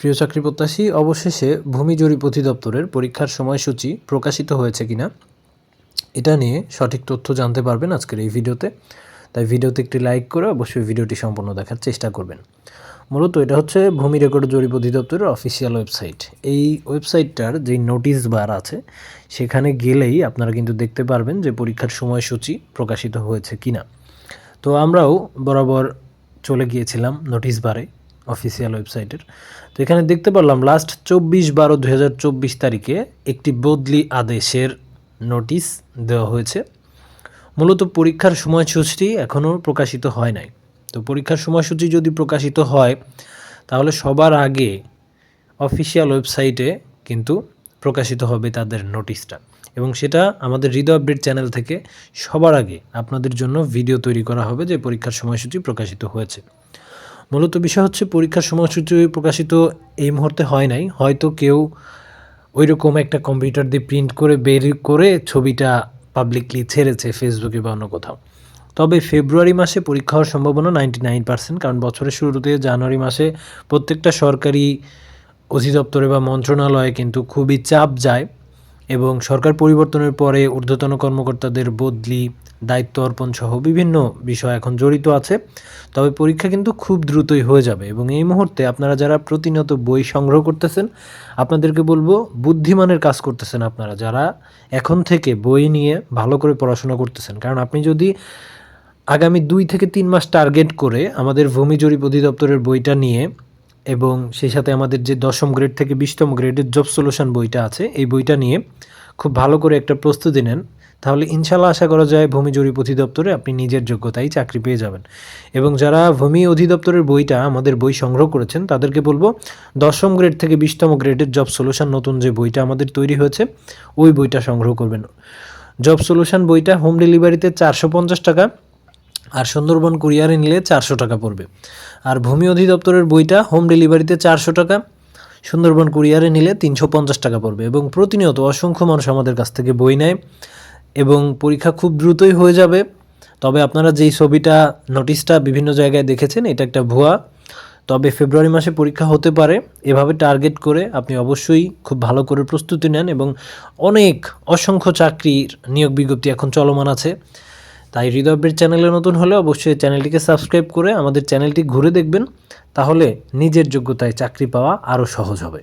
প্রিয় চাকরি প্রত্যাশী অবশেষে ভূমি জরিপ অধিদপ্তরের পরীক্ষার সময়সূচি প্রকাশিত হয়েছে কিনা, এটা নিয়ে সঠিক তথ্য জানতে পারবেন আজকের এই ভিডিওতে। তাই ভিডিওতে একটি লাইক করে অবশ্যই ভিডিওটি সম্পূর্ণ দেখার চেষ্টা করবেন। মূলত এটা হচ্ছে ভূমি রেকর্ড জরিপ অধিদপ্তরের অফিসিয়াল ওয়েবসাইট। এই ওয়েবসাইটটার যে নোটিশ বার আছে, সেখানে গেলেই আপনারা কিন্তু দেখতে পারবেন যে পরীক্ষার সময়সূচি প্রকাশিত হয়েছে কিনা। তো আমরাও বরাবর চলে গিয়েছিলাম নোটিশ বারে। অফিসিয়াল ওয়েবসাইটের তো এখানে দেখতে পারলাম লাস্ট চব্বিশ বারো দু তারিখে একটি বদলি আদেশের নোটিশ দেওয়া হয়েছে। মূলত পরীক্ষার সময়সূচি এখনও প্রকাশিত হয় নাই। তো পরীক্ষার সময়সূচি যদি প্রকাশিত হয়, তাহলে সবার আগে অফিসিয়াল ওয়েবসাইটে কিন্তু প্রকাশিত হবে তাদের নোটিশটা এবং সেটা আমাদের হৃদয় আপডেট চ্যানেল থেকে সবার আগে আপনাদের জন্য ভিডিও তৈরি করা হবে যে পরীক্ষার সময়সূচি প্রকাশিত হয়েছে। মূলত বিষয় হচ্ছে পরীক্ষার সময়সূচি প্রকাশিত এই মুহূর্তে হয় নাই। হয়তো কেউ ওই রকম একটা কম্পিউটার দিয়ে প্রিন্ট করে বের করে ছবিটা পাবলিকলি ছেড়েছে ফেসবুকে বা অন্য কোথাও। তবে ফেব্রুয়ারি মাসে পরীক্ষা হওয়ার সম্ভাবনা নাইনটি নাইন পার্সেন্ট কারণ বছরের শুরুতে জানুয়ারি মাসে প্রত্যেকটা সরকারি অধিদপ্তরে বা মন্ত্রণালয়ে কিন্তু খুবই চাপ যায়। এবং সরকার পরিবর্তনের পরে ঊর্ধ্বতন কর্মকর্তাদের বদলি, দায়িত্ব অর্পণ সহ বিভিন্ন বিষয় এখন জড়িত আছে। তবে পরীক্ষা কিন্তু খুব দ্রুতই হয়ে যাবে এবং এই মুহূর্তে আপনারা যারা প্রতিনিয়ত বই সংগ্রহ করতেছেন, আপনাদেরকে বলব বুদ্ধিমানের কাজ করতেছেন আপনারা যারা এখন থেকে বই নিয়ে ভালো করে পড়াশোনা করতেছেন। কারণ আপনি যদি আগামী দুই থেকে তিন মাস টার্গেট করে আমাদের ভূমি জরিপ অধিদপ্তরের বইটা নিয়ে এবং সেই সাথে আমাদের যে দশম গ্রেড থেকে বিশতম গ্রেডের জব সলিউশন বইটা আছে, এই বইটা নিয়ে খুব ভালো করে একটা প্রস্তুতি নেন। তাহলে ইনশাল্লাহ আশা করা যায় ভূমি জরিপ অধিদপ্তরে আপনি নিজের যোগ্যতায় চাকরি পেয়ে যাবেন। এবং যারা ভূমি অধিদপ্তরের বইটা আমাদের বই সংগ্রহ করেছেন, তাদেরকে বলব দশম গ্রেড থেকে বিশতম গ্রেডের জব সলিউশন নতুন যে বইটা আমাদের তৈরি হয়েছে, ওই বইটা সংগ্রহ করবেন। জব সলিউশন বইটা হোম ডেলিভারিতে চারশো পঞ্চাশ টাকা আর সুন্দরবন কুরিয়ারে নিলে চারশো টাকা পড়বে। আর ভূমি অধিদপ্তরের বইটা হোম ডেলিভারিতে চারশো টাকা, সুন্দরবন কুরিয়ারে নিলে তিনশো পঞ্চাশ টাকা পড়বে এবং প্রতিনিয়ত অসংখ্য মানুষ আমাদের কাছ থেকে বই নেয় এবং পরীক্ষা খুব দ্রুতই হয়ে যাবে। তবে আপনারা যেই ছবিটা, নোটিশটা বিভিন্ন জায়গায় দেখেছেন, এটা একটা ভুয়া। তবে ফেব্রুয়ারি মাসে পরীক্ষা হতে পারে, এভাবে টার্গেট করে আপনি অবশ্যই খুব ভালো করে প্রস্তুতি নেন এবং অনেক অসংখ্য চাকরির নিয়োগ বিজ্ঞপ্তি এখন চলমান আছে। তাই হৃদয় আপডেট চ্যানেলে নতুন হলে অবশ্যই চ্যানেলটিকে সাবস্ক্রাইব করে আমাদের চ্যানেলটি ঘুরে দেখবেন, তাহলে নিজের যোগ্যতায় চাকরি পাওয়া আরও সহজ হবে।